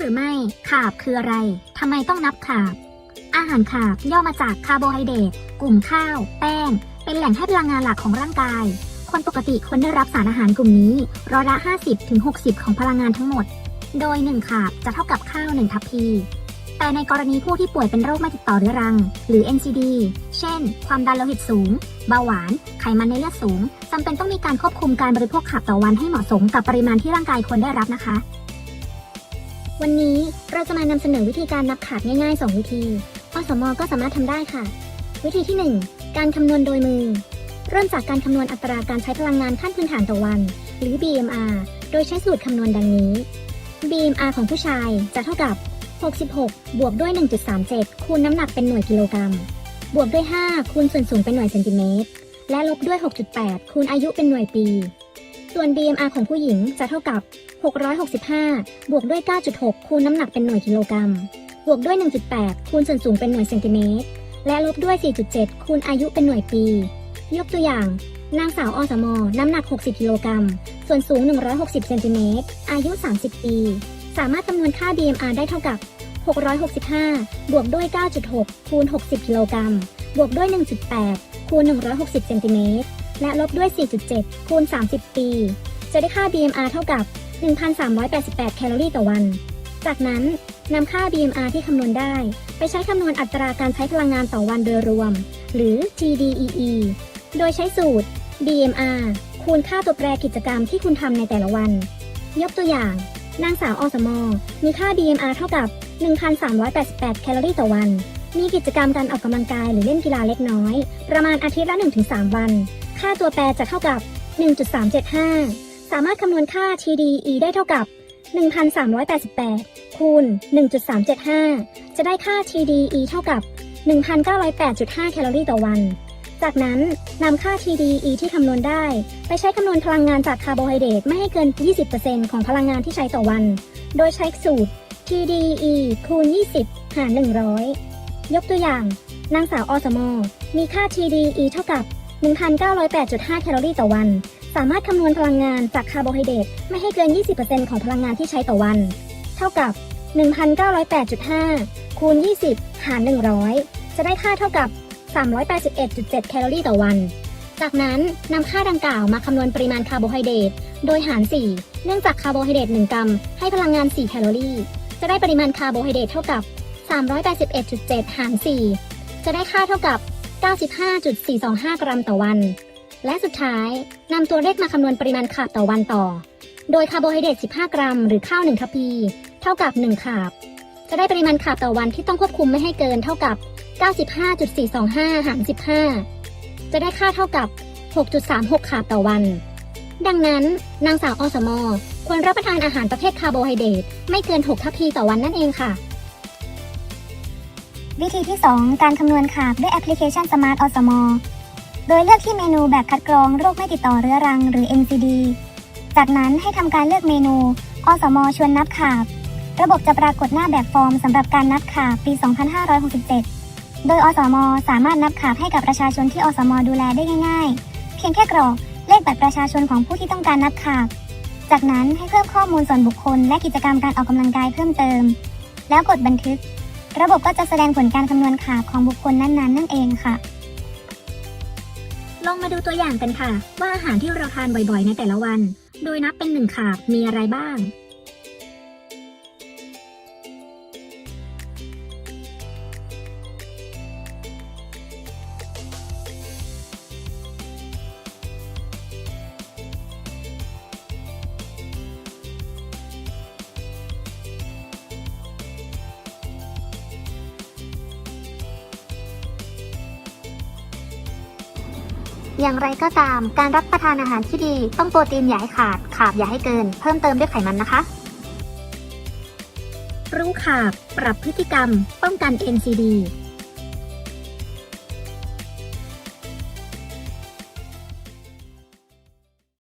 หรือไม่ขาบคืออะไร ทำไมต้องนับขาบ อาหารขาบย่อมาจากคาร์โบไฮเดรตกลุ่มข้าว แป้ง เป็นแหล่งให้พลังงานหลักของร่างกาย คนปกติควรได้รับสารอาหารกลุ่มนี้ร้อยละ 50-60 ของพลังงานทั้งหมด โดย 1 ขาบจะเท่ากับข้าว 1 ทัพพี แต่ในกรณีผู้ที่ป่วยเป็นโรคไม่ติดต่อเรื้อรัง หรือ NCD เช่น ความดันโลหิตสูง เบาหวาน ไขมันในเลือดสูงจำเป็นต้องมีการควบคุมการบริโภคขาบต่อวันให้เหมาะสมกับปริมาณที่ร่างกายควรได้รับนะคะ วันนี้เราจะมานำเสนอวิธีการนับขาบง่ายๆ 2 วิธี อสมอก็สามารถทำได้ค่ะ วิธีที่ 1 การคำนวณโดยมือ เริ่มจากการคำนวณอัตราการใช้พลังงานขั้นพื้นฐานต่อวัน หรือ BMR โดยใช้สูตรคำนวณดังนี้ BMR ของผู้ชายจะเท่ากับ 66 บวกด้วย 1.37 คูณน้ำหนักเป็นหน่วยกิโลกรัม บวกด้วย 5 คูณส่วนสูงเป็นหน่วยเซนติเมตร และลบด้วย 6.8 คูณอายุเป็นหน่วยปี ส่วน BMR ของผู้หญิงจะเท่ากับ 665 บวกด้วย 9.6 คูณน้ำหนักเป็นหน่วยกิโลกรัม บวกด้วย 1.8 คูณส่วนสูงเป็นหน่วยเซนติเมตร และลบด้วย 4.7 คูณอายุเป็นหน่วยปี ยกตัวอย่าง นางสาวอสม น้ำหนัก 60 กิโลกรัม ส่วนสูง 160 เซนติเมตร อายุ 30 ปี สามารถคำนวณค่า BMR ได้เท่ากับ 665 บวกด้วย 9.6 คูณ 60 กิโลกรัม บวกด้วย 1.8 คูณ 160 เซนติเมตร และลบด้วย 4.7 คูณ 30 ปี จะได้ค่า BMR เท่ากับ 1,388 แคลอรี่ต่อวัน จากนั้นนำค่า BMR ที่คำนวณได้ ไปใช้คำนวณอัตราการใช้พลังงานต่อวันโดยรวม หรือ TDEE โดยใช้สูตร BMR คูณค่าตัวแปรกิจกรรมที่คุณทำในแต่ละวัน ยกตัวอย่าง นางสาวอสมมีค่า BMR เท่ากับ 1,388 แคลอรี่ต่อวัน มีกิจกรรมการออกกำลังกายหรือเล่นกีฬาเล็กน้อย ประมาณอาทิตย์ละ 1-3 วัน ค่าตัวแปรจะเท่ากับ 1.375 สามารถคำนวณค่า TDE ได้เท่ากับ 1,388 คูณ 1.375 จะได้ค่า TDE เท่ากับ 1,908.5 แคลอรี่ต่อวัน จากนั้นนำค่า TDE ที่คำนวณได้ ไปใช้คำนวณพลังงานจากคาร์โบไฮเดรตไม่ให้เกิน 20%ของพลังงานที่ใช้ต่อวัน โดยใช้สูตร TDE คูณ 20 หาร 100 ยกตัวอย่าง นางสาวอสมมีค่า TDE เท่ากับ 1,908.5 แคลอรี่ต่อวัน สามารถคำนวณพลังงานจากคาร์โบไฮเดรตไม่ให้เกิน 20%ของพลังงานที่ใช้ต่อวัน เท่ากับ 1,908.5 คูณ 20 หาร 100 จะได้ค่าเท่ากับ 381.7 แคลอรี่ต่อวัน จากนั้นนำค่าดังกล่าวมาคำนวณปริมาณคาร์โบไฮเดรตโดยหาร 4 เนื่องจากคาร์โบไฮเดรต1กรัมให้พลังงาน 4 แคลอรี่ จะได้ปริมาณคาร์โบไฮเดรตเท่ากับ 381.7 หาร 4 จะได้ค่าเท่ากับ 95.425 กรัมต่อวัน และสุดท้ายนำตัวเลขมาคำนวณปริมาณขาบต่อวันต่อ โดยคาร์โบไฮเดรต 15 กรัม หรือข้าว 1ทัพพี เท่ากับ 1 ขาบ จะได้ปริมาณขาบต่อวันที่ต้องควบคุมไม่ให้เกินเท่ากับ 95.425 หาร 15 จะได้ค่าเท่ากับ 6.36 ขาบต่อวัน ดังนั้น นางสาวอสมอควรรับประทานอาหารประเภทคาร์โบไฮเดรตไม่เกิน 6 ทัพพีต่อวันนั่นเองค่ะวิธีที่ 2 การคำนวณขาบด้วยแอปพลิเคชัน Smart อสม โดยเลือกที่เมนูแบบคัดกรองโรคไม่ติดต่อเรื้อรังหรือ NCD จากนั้นให้ทำการเลือกเมนู อสม ชวนนับขาบ ระบบจะปรากฏหน้าแบบฟอร์มสำหรับการนับขาบปี 2567 โดยอสม สามารถนับขาบให้กับประชาชนที่อสม ดูแลได้ง่าย ๆ เพียงแค่กรอกเลขบัตรประชาชนของผู้ที่ต้องการนับขาบ จากนั้นให้เพิ่มข้อมูลส่วนบุคคล และกิจกรรมการออกกำลังกายเพิ่มเติม แล้วกดบันทึก ระบบก็จะแสดงผลการคำนวณขาบของบุคคลนั้นๆ นั่นเองค่ะ ลองมาดูตัวอย่างกันค่ะ ว่าอาหารที่เราทานบ่อยๆ ในแต่ละวัน โดยนับเป็นหนึ่งขาบมีอะไรบ้าง อย่างไรก็ตาม การรับประทานอาหารที่ดี ต้องโปรตีนอย่าให้ขาดขาบอย่าให้เกิน เพิ่มเติมด้วยไขมันนะคะ รู้ขาบ ปรับพฤติกรรม ป้องกัน NCD